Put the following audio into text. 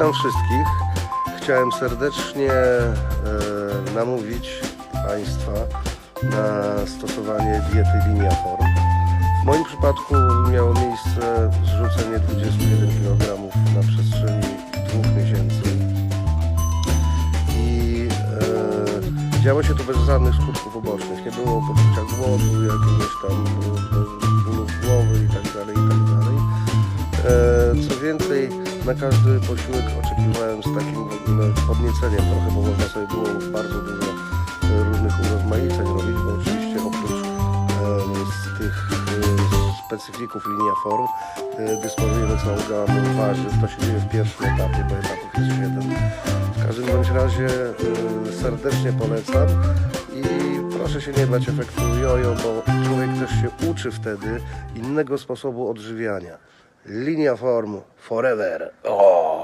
Witam wszystkich. Chciałem serdecznie e, namówić Państwa na stosowanie diety Liniaform. W moim przypadku miało miejsce zrzucenie 21 kg na przestrzeni dwóch miesięcy i e, działo się to bez żadnych skutków ubocznych. Nie było poczucia głodu, jakiegoś tam bólów głowy i tak dalej, i tak. E, co więcej, na każdy posiłek oczekiwałem z takim w ogóle podnieceniem trochę, bo można sobie było bardzo dużo e, różnych urozmaiceń robić, bo oczywiście oprócz e, z tych e, specyfików linia form e, dysponujemy całą gamą warzyw. To się dzieje w pierwszym etapie, bo etapów jest 7. W każdym bądź razie serdecznie polecam i proszę się nie bać efektu jojo, bo człowiek też się uczy wtedy innego sposobu odżywiania. Linia form forever. O!